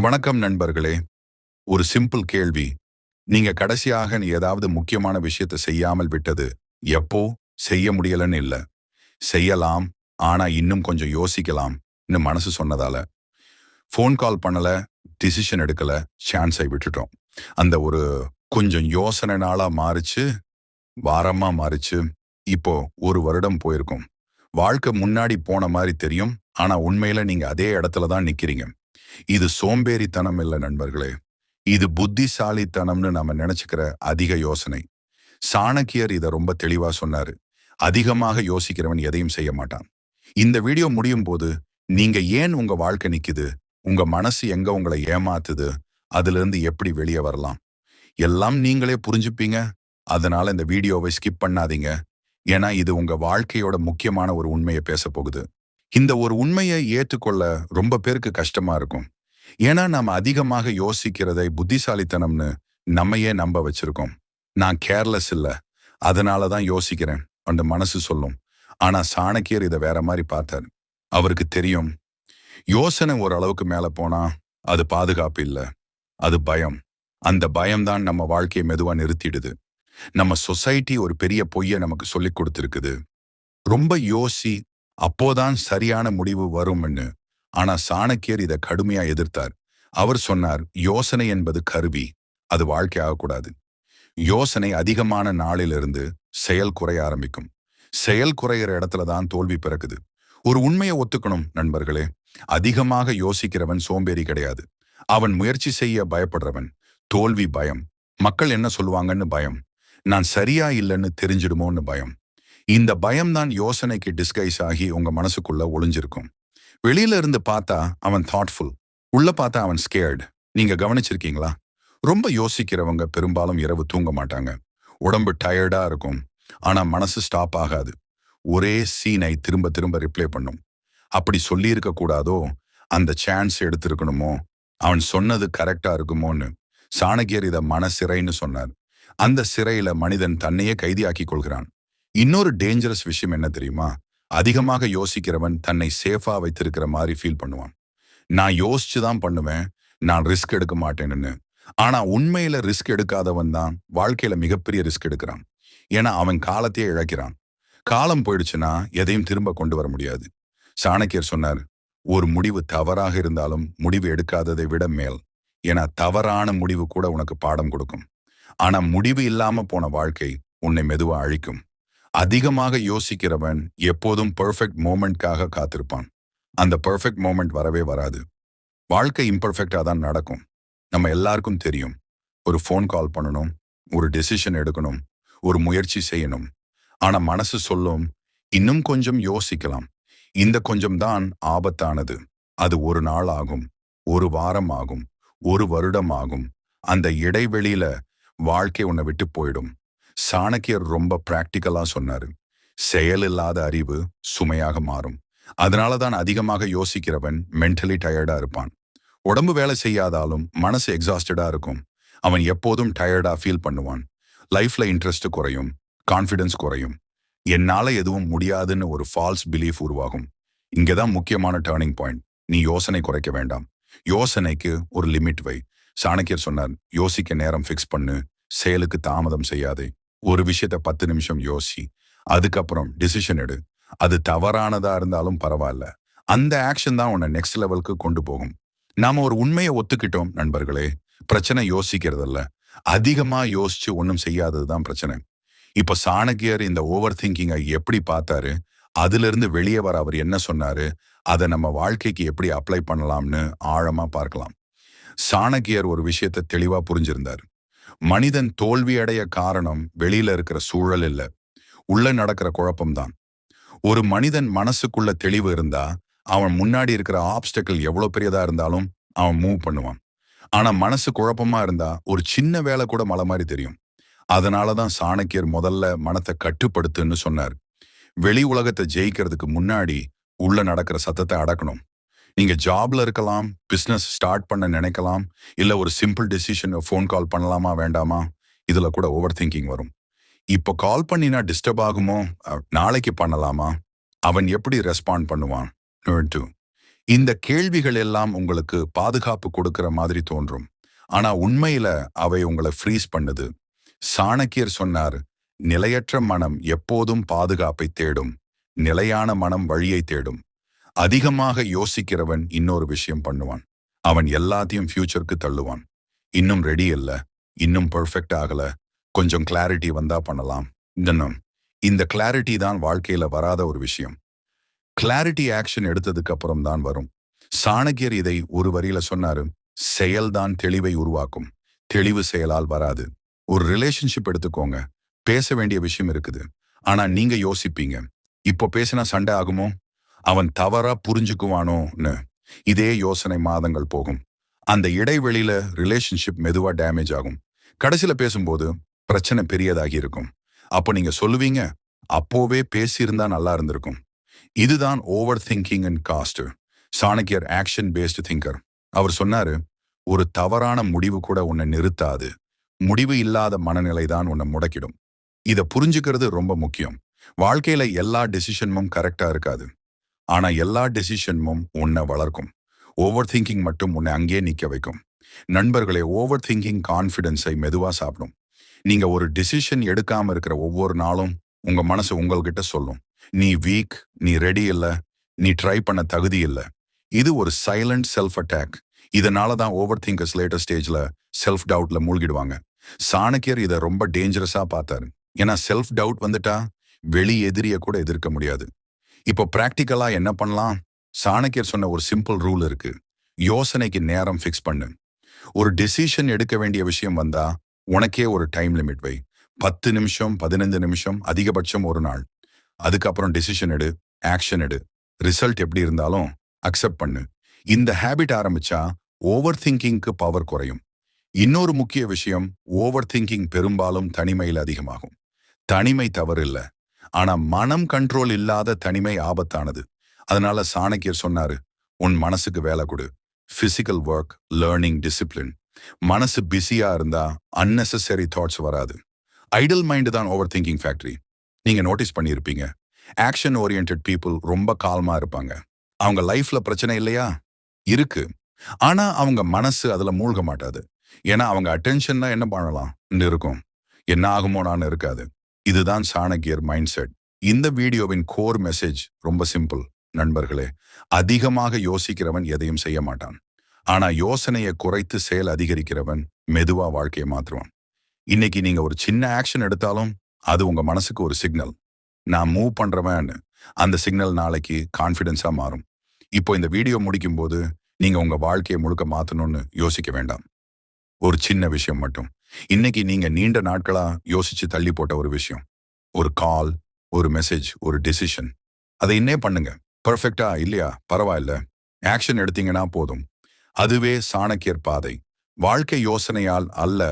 வணக்கம் நண்பர்களே. ஒரு சிம்பிள் கேள்வி. நீங்க கடைசியாக நீ ஏதாவது முக்கியமான விஷயத்தை செய்யாமல் விட்டது எப்போ? செய்ய முடியலன்னு இல்ல. செய்யலாம் ஆனா இன்னும் கொஞ்சம் யோசிக்கலாம்னு மனசு சொன்னதால. ஃபோன் கால் பண்ணல டிசிஷன் எடுக்கல சான்ஸை விட்டுட்டோம். அந்த ஒரு கொஞ்சம் யோசனை நாளா மாறிச்சு வாரமா மாறிச்சு. இப்போ ஒரு வருடம் போயிருக்கும். வாழ்க்கை முன்னாடி போன மாதிரி தெரியும் ஆனா உண்மையில நீங்க அதே இடத்துல தான் நிக்கிறீங்க. இது சோம்பேறித்தனம் இல்லை நண்பர்களே. இது புத்திசாலித்தனம்னு நம்ம நினைச்சுக்கிற அதிக யோசனை. சாணக்கியர் இதை ரொம்ப தெளிவா சொன்னாரு. அதிகமாக யோசிக்கிறவன் எதையும் செய்ய மாட்டான். இந்த வீடியோ முடியும் போது நீங்க ஏன் உங்க வாழ்க்கை நிக்குது? உங்க மனசு எங்க உங்களை ஏமாத்துது? அதுல இருந்து எப்படி வெளியே வரலாம்? எல்லாம் நீங்களே புரிஞ்சுப்பீங்க. அதனால இந்த வீடியோவை ஸ்கிப் பண்ணாதீங்க. ஏன்னா இது உங்க வாழ்க்கையோட முக்கியமான ஒரு உண்மையை பேச போகுது இந்த ஒரு உண்மையை ஏற்றுக்கொள்ள ரொம்ப பேருக்கு கஷ்டமா இருக்கும். ஏன்னா நாம அதிகமாக யோசிக்கிறதை புத்திசாலித்தனம்னு நம்மையே நம்ப வச்சிருக்கோம். நான் கேர்லெஸ் இல்ல. அதனால தான் யோசிக்கிறேன். அந்த மனசு சொல்லும். ஆனா சாணக்கியர் இதை வேற மாதிரி பார்த்தார். அவருக்கு தெரியும். யோசனை ஓரளவுக்கு மேல போனா அது பாதுகாப்பு இல்ல. அது பயம். அந்த பயம்தான் நம்ம வாழ்க்கையை மெதுவா நிறுத்திடுது. நம்ம சொசைட்டி ஒரு பெரிய பொய்ய நமக்கு சொல்லிக் கொடுத்துருக்குது. ரொம்ப யோசி அப்போதான் சரியான முடிவு வரும்னு. ஆனா சாணக்கியர் இதை கடுமையா எதிர்த்தார். அவர் சொன்னார் யோசனை என்பது கருவி அது வாழ்க்கை ஆகக்கூடாது. யோசனை அதிகமான நாளிலிருந்து செயல் குறைய ஆரம்பிக்கும். செயல் குறையிற இடத்துல தான் தோல்வி பிறக்குது. ஒரு உண்மையை ஒத்துக்கணும் நண்பர்களே. அதிகமாக யோசிக்கிறவன் சோம்பேறி கிடையாது. அவன் முயற்சி செய்ய பயப்படுறவன். தோல்வி பயம். மக்கள் என்ன சொல்லுவாங்கன்னு பயம். நான் சரியா இல்லைன்னு தெரிஞ்சிடுமோன்னு பயம். இந்த பயம்தான் யோசனைக்கு டிஸ்கைஸ் ஆகி உங்க மனசுக்குள்ள ஒளிஞ்சிருக்கும். வெளியில இருந்து பார்த்தா அவன் தாட்ஃபுல் உள்ள பார்த்தா அவன் ஸ்கேர்டு நீங்க கவனிச்சிருக்கீங்களா? ரொம்ப யோசிக்கிறவங்க பெரும்பாலும் இரவு தூங்க மாட்டாங்க. உடம்பு டயர்டா இருக்கும். ஆனா மனசு ஸ்டாப் ஆகாது. ஒரே சீனை திரும்ப திரும்ப ரிப்ளை பண்ணும். அப்படி சொல்லியிருக்க கூடாதோ? அந்த சான்ஸ் எடுத்திருக்கணுமோ? அவன் சொன்னது கரெக்டா இருக்குமோன்னு. சாணக்கியர் இதை மனசிறைன்னு சொன்னார். அந்த சிறையில மனிதன் தன்னையே கைதியாக்கி கொள்கிறான். இன்னொரு டேஞ்சரஸ் விஷயம் என்ன தெரியுமா? அதிகமாக யோசிக்கிறவன் தன்னை சேஃபா வைத்திருக்கிற மாதிரி ஃபீல் பண்ணுவான். நான் யோசிச்சு தான் பண்ணுவேன் நான் ரிஸ்க் எடுக்க மாட்டேன்னு. ஆனா உண்மையில ரிஸ்க் எடுக்காதவன் தான் வாழ்க்கையில மிகப்பெரிய ரிஸ்க் எடுக்கிறான். ஏன்னா அவன் காலத்தையே இழக்கிறான். காலம் போயிடுச்சுன்னா எதையும் திரும்ப கொண்டு வர முடியாது. சாணக்கியர் சொன்னார் ஒரு முடிவு தவறாக இருந்தாலும் முடிவு எடுக்காததை விட மேல். ஏன்னா தவறான முடிவு கூட உனக்கு பாடம் கொடுக்கும். ஆனா முடிவு இல்லாம போன வாழ்க்கை உன்னை மெதுவா அழிக்கும். அதிகமாக யோசிக்கிறவன் எப்போதும் பெர்ஃபெக்ட் மூமெண்ட்காக காத்திருப்பான். அந்த பெர்ஃபெக்ட் மூமெண்ட் வரவே வராது. வாழ்க்கை இம்பர்ஃபெக்டாக தான் நடக்கும். நம்ம எல்லாருக்கும் தெரியும். ஒரு ஃபோன் கால் பண்ணணும் ஒரு டெசிஷன் எடுக்கணும் ஒரு முயற்சி செய்யணும். ஆனா மனசு சொல்லும் இன்னும் கொஞ்சம் யோசிக்கலாம். இந்த கொஞ்சம் தான் ஆபத்தானது. அது ஒரு நாள் ஆகும் ஒரு வாரம் ஆகும் ஒரு வருடம் ஆகும். அந்த இடைவெளியில வாழ்க்கை உன்னை விட்டு போயிடும். சாணக்கியர் ரொம்ப பிராக்டிக்கலா சொன்னாரு. செயல் இல்லாத அறிவு சுமையாக மாறும். அதனால தான் அதிகமாக யோசிக்கிறவன் மென்டலி டயர்டா இருப்பான். உடம்பு வேலை செய்யாதாலும் மனசு எக்ஸாஸ்டடா இருக்கும். அவன் எப்போதும் டயர்டா ஃபீல் பண்ணுவான். லைஃப்ல இன்ட்ரெஸ்ட் குறையும் கான்ஃபிடன்ஸ் குறையும். என்னால எதுவும் முடியாதுன்னு ஒரு ஃபால்ஸ் பிலீஃப் உருவாகும். இங்கதான் முக்கியமான டேர்னிங் பாயிண்ட் நீ யோசனை குறைக்க வேண்டாம். யோசனைக்கு ஒரு லிமிட் வை. சாணக்கியர் சொன்னார் யோசிக்க நேரம் ஃபிக்ஸ் பண்ணு. செயலுக்கு தாமதம் செய்யாதே. ஒரு விஷயத்த பத்து நிமிஷம் யோசி அதுக்கப்புறம் டிசிஷன் எடு. அது தவறானதா இருந்தாலும் பரவாயில்ல. அந்த ஆக்ஷன் தான் உன்னை நெக்ஸ்ட் லெவலுக்கு கொண்டு போகும். நாம ஒரு உண்மையை ஒத்துக்கிட்டோம் நண்பர்களே. பிரச்சனை யோசிக்கிறதில்ல. அதிகமா யோசிச்சு ஒன்றும் செய்யாதது தான் பிரச்சனை. இப்ப சாணக்கியர் இந்த ஓவர் திங்கிங்கை எப்படி பார்த்தாரு? அதுல இருந்து வெளியே வர அவர் என்ன சொன்னாரு? அதை நம்ம வாழ்க்கைக்கு எப்படி அப்ளை பண்ணலாம்னு ஆழமா பார்க்கலாம். சாணக்கியர் ஒரு விஷயத்தை தெளிவா புரிஞ்சிருந்தார். மனிதன் தோல்வி அடைய காரணம் வெளியில இருக்கிற சூழல் இல்ல. உள்ள நடக்கிற குழப்பம்தான். ஒரு மனிதன் மனசுக்குள்ள தெளிவு இருந்தா அவன் முன்னாடி இருக்கிற ஆப்ஸ்டக்கிள் எவ்வளவு பெரியதா இருந்தாலும் அவன் மூவ் பண்ணுவான். ஆனா மனசு குழப்பமா இருந்தா ஒரு சின்ன வேலை கூட மலை மாதிரி தெரியும். அதனாலதான் சாணக்கியர் முதல்ல மனத்தை கட்டுப்படுத்துன்னு சொன்னார். வெளி உலகத்தை ஜெயிக்கிறதுக்கு முன்னாடி உள்ள நடக்கிற சத்தத்தை அடக்கணும். நீங்க ஜாப்ல இருக்கலாம் பிசினஸ் ஸ்டார்ட் பண்ண நினைக்கலாம் இல்ல ஒரு சிம்பிள் டெசிஷன் ஃபோன் கால் பண்ணலாமா வேண்டாமா இதுல கூட ஓவர் திங்கிங் வரும். இப்போ கால் பண்ணினா டிஸ்டர்ப் ஆகுமோ? நாளைக்கு பண்ணலாமா? அவன் எப்படி ரெஸ்பாண்ட் பண்ணுவான்? டூ இந்த கேள்விகள் எல்லாம் உங்களுக்கு பாதுகாப்பு கொடுக்கிற மாதிரி தோன்றும். ஆனா உண்மையில அவை உங்களை ஃப்ரீஸ் பண்ணுது. சாணக்கியர் சொன்னார் நிலையற்ற மனம் எப்போதும் பாதுகாப்பை தேடும். நிலையான மனம் வழியை தேடும். அதிகமாக யோசிக்கிறவன் இன்னொரு விஷயம் பண்ணுவான். அவன் எல்லாத்தையும் ஃபியூச்சருக்கு தள்ளுவான். இன்னும் ரெடி இல்ல. இன்னும் பெர்ஃபெக்ட் ஆகல. கொஞ்சம் கிளாரிட்டி வந்தா பண்ணலாம். இன்னும். இந்த கிளாரிட்டி தான் வாழ்க்கையில வராத ஒரு விஷயம். கிளாரிட்டி ஆக்ஷன் எடுத்ததுக்கு அப்புறம் தான் வரும். சாணக்கியர் இதை ஒரு வரியில சொன்னாரு. செயல்தான் தெளிவை உருவாக்கும். தெளிவு செயலால் வராது. ஒரு ரிலேஷன்ஷிப் எடுத்துக்கோங்க. பேச வேண்டிய விஷயம் இருக்குது. ஆனா நீங்க யோசிப்பீங்க. இப்போ பேசினா சண்டை ஆகுமோ? அவன் தவறா புரிஞ்சுக்குவானோன்னு. இதே யோசனை மாதங்கள் போகும். அந்த இடைவெளியில ரிலேஷன்ஷிப் மெதுவா டேமேஜ் ஆகும். கடைசியில பேசும்போது பிரச்சனை பெரியதாகி இருக்கும். அப்போ நீங்க சொல்லுவீங்க அப்போவே பேசியிருந்தா நல்லா இருந்திருக்கும். இதுதான் ஓவர் திங்கிங் அண்ட் காஸ்ட் சாணக்கியர் ஆக்ஷன் பேஸ்டு திங்கர் அவர் சொன்னாரு ஒரு தவறான முடிவு கூட உன்னை நிறுத்தாது. முடிவு இல்லாத மனநிலை தான் உன்னை முடக்கிடும். இதை புரிஞ்சுக்கிறது ரொம்ப முக்கியம். வாழ்க்கையில எல்லா டெசிஷனும் கரெக்டா இருக்காது. ஆனா எல்லா டெசிஷனும் உன்னை வளர்க்கும். ஓவர் திங்கிங் மட்டும் உன்னை அங்கேயே நிக்க வைக்கும். நண்பர்களே ஓவர் திங்கிங் கான்ஃபிடென்ஸை மெதுவா சாப்பிடும். நீங்க ஒரு டிசிஷன் எடுக்காம இருக்கிற ஒவ்வொரு நாளும் உங்க மனசு உங்கள்கிட்ட சொல்லும். நீ வீக் நீ ரெடி இல்ல நீ ட்ரை பண்ண தகுதி இல்ல. இது ஒரு சைலண்ட் செல்ஃப் அட்டாக் இதனால தான் ஓவர் திங்கர்ஸ் லேட்டர் ஸ்டேஜ்ல செல்ஃப் டவுட்ல மூழ்கிடுவாங்க. சாணக்கியர் இதை ரொம்ப டேஞ்சரஸா பார்த்தாரு. ஏன்னா செல்ஃப் டவுட் வந்துட்டா வெளி எதிரிய கூட எதிர்க்க முடியாது. இப்போ பிராக்டிக்கலா என்ன பண்ணலாம்? சாணக்கியர் சொன்ன ஒரு சிம்பிள் ரூல் இருக்கு. யோசனைக்கு நேரம் ஃபிக்ஸ் பண்ணு. ஒரு டெசிஷன் எடுக்க வேண்டிய விஷயம் வந்தா உனக்கே ஒரு டைம் லிமிட் வை. பத்து நிமிஷம் பதினைந்து நிமிஷம் அதிகபட்சம் ஒரு நாள். அதுக்கப்புறம் டிசிஷன் எடு ஆக்ஷன் எடு. ரிசல்ட் எப்படி இருந்தாலும் அக்செப்ட் பண்ணு. இந்த ஹேபிட் ஆரம்பிச்சா ஓவர் திங்கிங்க்கு பவர் குறையும். இன்னொரு முக்கிய விஷயம் ஓவர் திங்கிங் பெரும்பாலும் தனிமையில் அதிகமாகும். தனிமை தவறு இல்ல. ஆனா மனம் கண்ட்ரோல் இல்லாத தனிமை ஆபத்தானது. அதனால சாணக்கியர் சொன்னாரு உன் மனசுக்கு வேலை கொடு. பிசிக்கல் ஒர்க் லேர்னிங் டிசிப்ளின் மனசு பிஸியா இருந்தா அன்னெசரி தாட்ஸ் வராது. ஐடல் மைண்ட் தான் ஓவர் திங்கிங் ஃபேக்டரி நீங்க நோட்டீஸ் பண்ணியிருப்பீங்க ஆக்ஷன் ஓரியன்ட் பீப்புள் ரொம்ப கால்மா இருப்பாங்க. அவங்க லைஃப்ல பிரச்சனை இல்லையா? இருக்கு. ஆனா அவங்க மனசு அதுல மூழ்க மாட்டாது. ஏன்னா அவங்க அட்டென்ஷன்னா என்ன பண்ணலாம்? இருக்கும் என்ன ஆகுமோனான்னு இருக்காது. இதுதான் சாணக்கியர் மைண்ட் செட் இந்த வீடியோவின் கோர் மெசேஜ் ரொம்ப சிம்பிள் நண்பர்களே. அதிகமாக யோசிக்கிறவன் எதையும் செய்ய மாட்டான். ஆனா யோசனையை குறைத்து செயல் அதிகரிக்கிறவன் மெதுவா வாழ்க்கையை மாற்றுவான் இன்னைக்கு நீங்க ஒரு சின்ன ஆக்ஷன் எடுத்தாலும் அது உங்க மனசுக்கு ஒரு சிக்னல் நான் மூவ் பண்றவன் அந்த சிக்னல் நாளைக்கு கான்ஃபிடென்ஸா மாறும். இப்போ இந்த வீடியோ முடிக்கும் போது நீங்க உங்க வாழ்க்கையை முழுக்க மாத்தணும்னு யோசிக்க வேண்டாம். ஒரு சின்ன விஷயம் மட்டும். இன்னைக்கு நீங்க நீண்ட நாட்களா யோசிச்சு தள்ளி போட்ட ஒரு விஷயம். ஒரு கால் ஒரு மெசேஜ் ஒரு டிசிஷன் அதை இன்னே பண்ணுங்க. பர்ஃபெக்டா இல்லையா? பரவாயில்ல. ஆக்ஷன் எடுத்தீங்கன்னா போதும். அதுவே சாணக்கியர் பாதை. வாழ்க்கை யோசனையால் அல்ல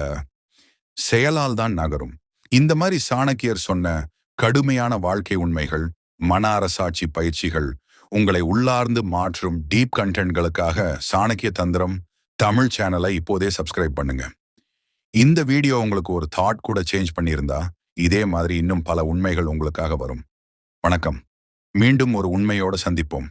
செயலால் தான் நகரும். இந்த மாதிரி சாணக்கியர் சொன்ன கடுமையான வாழ்க்கை உண்மைகள் மன அரசாட்சி பயிற்சிகள் உங்களை உள்ளார்ந்து மாற்றும் டீப் கண்டென்ட்களுக்காக சாணக்கிய தந்திரம் தமிழ் சேனலை இப்போதே சப்ஸ்கிரைப் பண்ணுங்க. இந்த வீடியோ உங்களுக்கு ஒரு தாட் கூட சேஞ்ச் பண்ணியிருந்தா இதே மாதிரி இன்னும் பல உண்மைகள் உங்களுக்காக வரும். வணக்கம். மீண்டும் ஒரு உண்மையோட சந்திப்போம்.